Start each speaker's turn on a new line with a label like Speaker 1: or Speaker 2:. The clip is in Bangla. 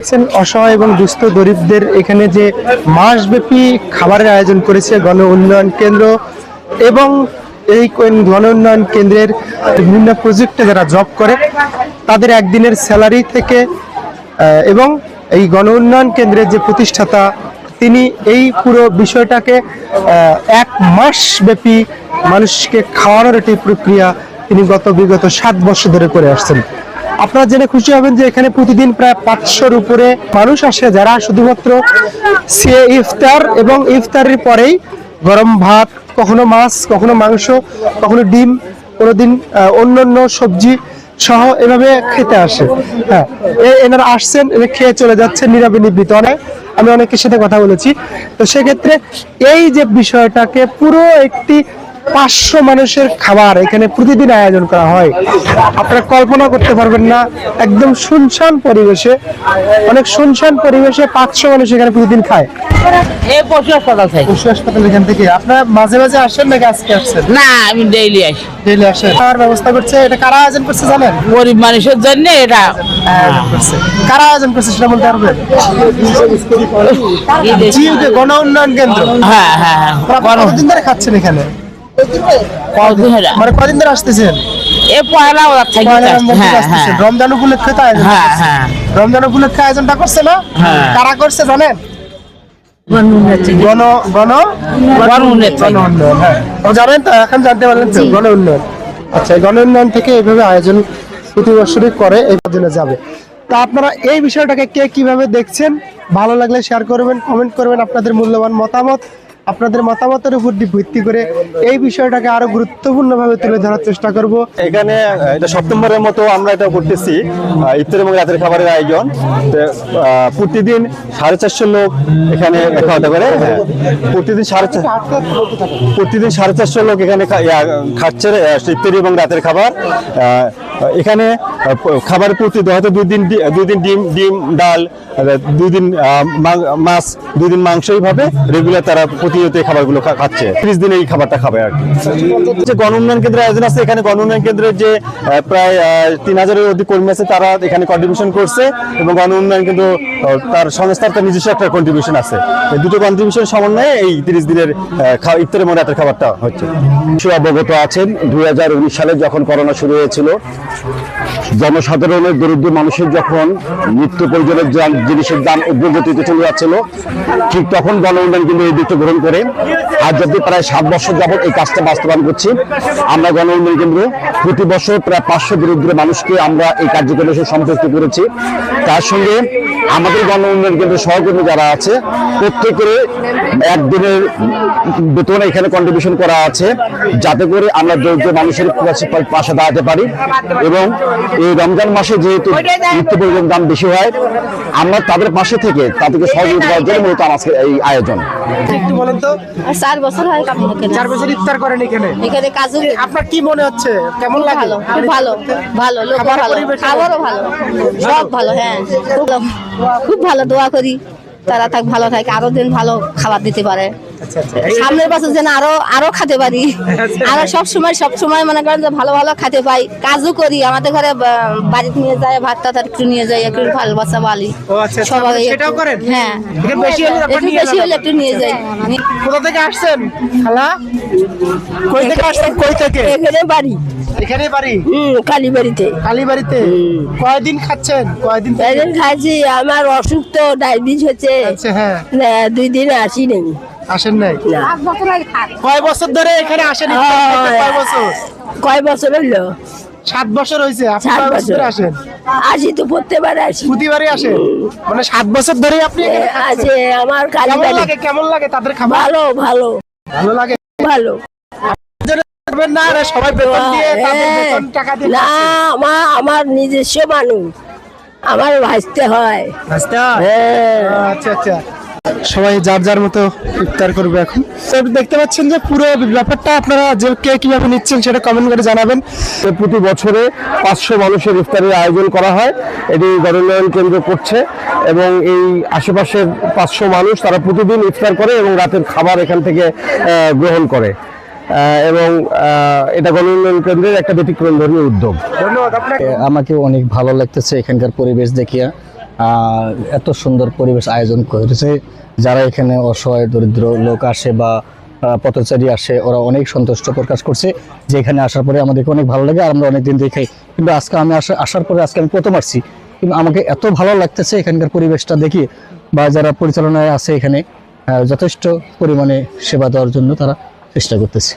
Speaker 1: দেখছেন, অসহায় এবং দুস্থ গরিবদের এখানে যে মাসব্যাপী খাবারের আয়োজন করেছে গণ উন্নয়ন কেন্দ্র এবং এই গণ উন্নয়ন কেন্দ্রের বিভিন্ন প্রজেক্টে যারা জব করে, তাদের একদিনের স্যালারি থেকে এবং এই গণ উন্নয়ন কেন্দ্রের যে প্রতিষ্ঠাতা, তিনি এই পুরো বিষয়টাকে এক মাস ব্যাপী মানুষকে খাওয়ানোর একটি প্রক্রিয়া তিনি গত বিগত সাত বছর ধরে করে আসছেন। আপনারা জেনে খুশি হবেন যে এখানে প্রতিদিন প্রায় পাঁচশোর উপরে মানুষ আসে যারা শুধুমাত্র সে ইফতার এবং ইফতারের পরেই গরম ভাত কখনো মাছ কখনো মাংস কখনো ডিম কোনোদিন আহ, অন্য অন্য সবজি সহ এভাবে খেতে আসে। হ্যাঁ এনারা আসছেন খেয়ে চলে যাচ্ছেন নীরবে নিবৃত অনেক। আমি অনেকের সাথে কথা বলেছি। তো সেক্ষেত্রে এই যে বিষয়টাকে পুরো একটি পাঁচশো মানুষের খাবার এখানে প্রতিদিন আয়োজন করা হয়। আপনারা কল্পনা করতে পারবেন না একদম শুনশান পরিবেশে অনেক শুনশান পরিবেশে পাঁচশো মানুষ এখানে প্রতিদিন খায়।
Speaker 2: এই পশু হাসপাতাল থেকে
Speaker 1: পশু হাসপাতাল এখান থেকে। আপনারা মাঝে মাঝে আসেন নাকি আজকে আসছেন?
Speaker 2: না আমি ডেইলি আসি।
Speaker 1: আসেন। খাওয়ার ব্যবস্থা করছে। এটা কারা আয়োজন করছে জানেন?
Speaker 2: গরিব মানুষের জন্য এটা।
Speaker 1: কারা আয়োজন করছে সেটা বলতে পারবেন? গণ উন্নয়ন কেন্দ্র।
Speaker 2: হ্যাঁ হ্যাঁ হ্যাঁ।
Speaker 1: আপনারা কতদিন ধরে খাচ্ছেন এখানে? মানে কদিন ধরে আসতেছেন?
Speaker 2: এ পয়লা ওরা থেকে হ্যাঁ হ্যাঁ।
Speaker 1: আসতেছেন রমজান উপলক্ষে তো আয়োজন
Speaker 2: হ্যাঁ হ্যাঁ।
Speaker 1: রমজান উপলক্ষে আয়োজনটা করছে না। কারা করছে জানেন? গণ গণ
Speaker 2: গণ উন্নয়ন
Speaker 1: জানেন তো এখন জানতে পারলেন তো গণ উন্নয়ন আচ্ছা গণ উন্নয়ন থেকে এইভাবে আয়োজন প্রতি বছরই করে এই জন্য যাবে। তা আপনারা এই বিষয়টাকে কে কীভাবে দেখছেন? ভালো লাগলে শেয়ার করবেন কমেন্ট করবেন আপনাদের মূল্যবান মতামত। আপনাদের মতামতের উপর ভিত্তি করে এই বিষয়টাকে আরও গুরুত্বপূর্ণভাবে তুলে ধরার চেষ্টা করব।
Speaker 3: এখানে এটা সেপ্টেম্বরের মতো আমরা এটা করতেছি। আহ, ইফতার এবং রাতের খাবারের আয়োজন। প্রতিদিন সাড়ে চারশো লোক এখানে খাওয়া হ্যাঁ। প্রতিদিন সাড়ে প্রতিদিন সাড়ে চারশো লোক এখানে খাচ্ছে ইফতারি এবং রাতের খাবার। এখানে আহ, প- খাবার প্রতি হয়তো দুই দিন দুই দিন ডিম ডিম ডাল দুই দিন মাছ দুই দিন মাংস এইভাবে রেগুলার তারা প্রতিনিয়ত এই খাবারগুলো খাচ্ছে। ত্রিশ দিন এই খাবারটা খাবে আর কি। যে গণ উন্নয়ন কেন্দ্রের আয়োজন আছে এখানে গণ উন্নয়ন কেন্দ্রের যে প্রায় তিন হাজারের অধিক কর্মী আছে তারা এখানে কন্ট্রিবিউশন করছে এবং গণ উন্নয়ন কিন্তু তার সংস্থার তার নিজস্ব একটা কন্ট্রিবিউশন আছে। দুটো কন্ট্রিবিউশন সমন্বয়ে এই তিরিশ দিনের ইফতারের এবং রাতের খাবারটা হচ্ছে।
Speaker 4: অবগত আছেন দুই হাজার উনিশ সালে যখন করোনা শুরু হয়েছিল জনসাধারণের দরিদ্র মানুষের যখন নিত্য প্রয়োজনের জিনিসের দাম উগ্রগতিতে চলে যাচ্ছিল, ঠিক তখন গণ উন্নয়ন কিন্তু এই দিকটা গ্রহণ করে। আজ যদি প্রায় সাত বছর যাবত এই কাজটা বাস্তবায়ন করছি, আমরা গণ উন্নয়ন কেন্দ্র প্রতি বছর প্রায় পাঁচশো দরিদ্র মানুষকে আমরা এই কার্যক্রমের সাথে সম্পৃক্ত করেছি। তার সঙ্গে আমাদের গণ উন্নয়ন কেন্দ্রের সহকর্মী যারা আছে প্রত্যেকের একদিনের বেতন এখানে কন্ট্রিবিউশন করা আছে, যাতে করে আমরা দরিদ্র মানুষের পাশে দাঁড়াতে পারি। এবং এই রমজান মাসে যেহেতু নিত্য প্রয়োজন দাম বেশি হয় আমরা তাদের পাশে থেকে তাদেরকে সহযোগিতা করার জন্য মূলত আজকে এই আয়োজন।
Speaker 1: একটু বলেন তো।
Speaker 5: চার বছর হয় এখানে
Speaker 1: চার বছর ইফতার করেন এখানে?
Speaker 5: এখানে কাজু
Speaker 1: আপনার কি মনে হচ্ছে? কেমন লাগে?
Speaker 5: ভালো খুব ভালো ভালো লোক ভালো খাবারও ভালো সব ভালো? হ্যাঁ খুব ভালো। দোয়া করি তারা থাক ভালো থাকে আরও দিন ভালো খাবার দিতে পারে। সামনের বছর যেন আরও আরও খেতে পারি। আরও সব সময় সব সময় মনে করেন যে ভালো ভালো খেতে পাই। কাজও করি। আমাদের ঘরে বাড়িতে নিয়ে যায় ভাত টাত একটু নিয়ে যাই একটু ভালো বাচ্চা বালি।
Speaker 1: ও আচ্ছা, আচ্ছা,
Speaker 5: সবাই? হ্যাঁ।
Speaker 1: বেশি হলে
Speaker 5: একটু
Speaker 1: নিয়ে
Speaker 5: বেশি
Speaker 1: যান
Speaker 5: হলে একটু নিয়ে যাই।
Speaker 1: কোথা থেকে আসছেন? খালা? কই থেকে আসছেন? কই থেকে?
Speaker 5: এখানে বাড়ি।
Speaker 1: এখানে বাড়ি?
Speaker 5: হুম কালীবাড়িতে।
Speaker 1: কালীবাড়িতে। কয়দিন খাচ্ছেন? কয়দিন থেকে?
Speaker 5: খাইছি আমার অসুখ তো ডায়াবেটিস হচ্ছে।
Speaker 1: আচ্ছা হ্যাঁ।
Speaker 5: দুই দিন আসি নেই
Speaker 1: আসেন নাই? কয় বছর ধরে এখানে আসেন? কয় বছর
Speaker 5: কয় বছর? হইল?
Speaker 1: সাত বছর হয়েছে
Speaker 5: সাত
Speaker 1: বছর আসেন?
Speaker 5: আসি তো প্রত্যেকবার আসি।
Speaker 1: প্রতিবারই আসেন? মানে সাত বছর ধরে আপনি
Speaker 5: আছে আমার
Speaker 1: কেমন লাগে কেমন লাগে তাদের খাবার?
Speaker 5: ভালো ভালো।
Speaker 1: ভালো লাগে?
Speaker 5: ভালো।
Speaker 1: না সবাই বেতন দিয়ে
Speaker 5: হ্যাঁ।
Speaker 1: বেতন টাকা দিয়ে
Speaker 5: না আমার আমার নিজস্ব মানুষ। আমার ভাসতে হয়।
Speaker 1: আচ্ছা
Speaker 5: হ্যাঁ।
Speaker 1: আচ্ছা আচ্ছা। সবাই যার যার মতো ইফতার করবে এখন। দেখতে পাচ্ছেন যে পুরো ব্যাপারটা আপনারা যে কে কীভাবে নিচ্ছেন সেটা কমেন্ট করে জানাবেন।
Speaker 4: প্রতি বছরে পাঁচশো মানুষের ইফতারের আয়োজন করা হয়। এটি গণোন্নয়ন কেন্দ্র করছে এবং এই আশেপাশের পাঁচশো মানুষ তারা প্রতিদিন ইফতার করে এবং রাতের খাবার এখান থেকে গ্রহণ করে। এবং এটা গণোন্নয়ন কেন্দ্রের একটা ব্যতিক্রম ধর্মীয় উদ্যোগ।
Speaker 1: ধন্যবাদ আপনাকে।
Speaker 6: আমাকে অনেক ভালো লাগতেছে এখানকার পরিবেশ দেখিয়া। এত সুন্দর পরিবেশ আয়োজন করেছে। যারা এখানে অসহায়, দরিদ্র লোক আসে বা পথচারী আসে, ওরা অনেক সন্তুষ্ট প্রকাশ করছে। যে এখানে আসার পরে আমাদেরকে অনেক ভালো লাগে, আর আমরা অনেকদিন দেখাই কিন্তু আজকে আমি আসা আসার পরে আজকে আমি প্রথম আসছি। কিন্তু আমাকে এত ভালো লাগতেছে এখানকার পরিবেশটা দেখি, বা যারা পরিচালনায় আছে এখানে যথেষ্ট পরিমাণে সেবা দেওয়ার জন্য তারা চেষ্টা করতেছে।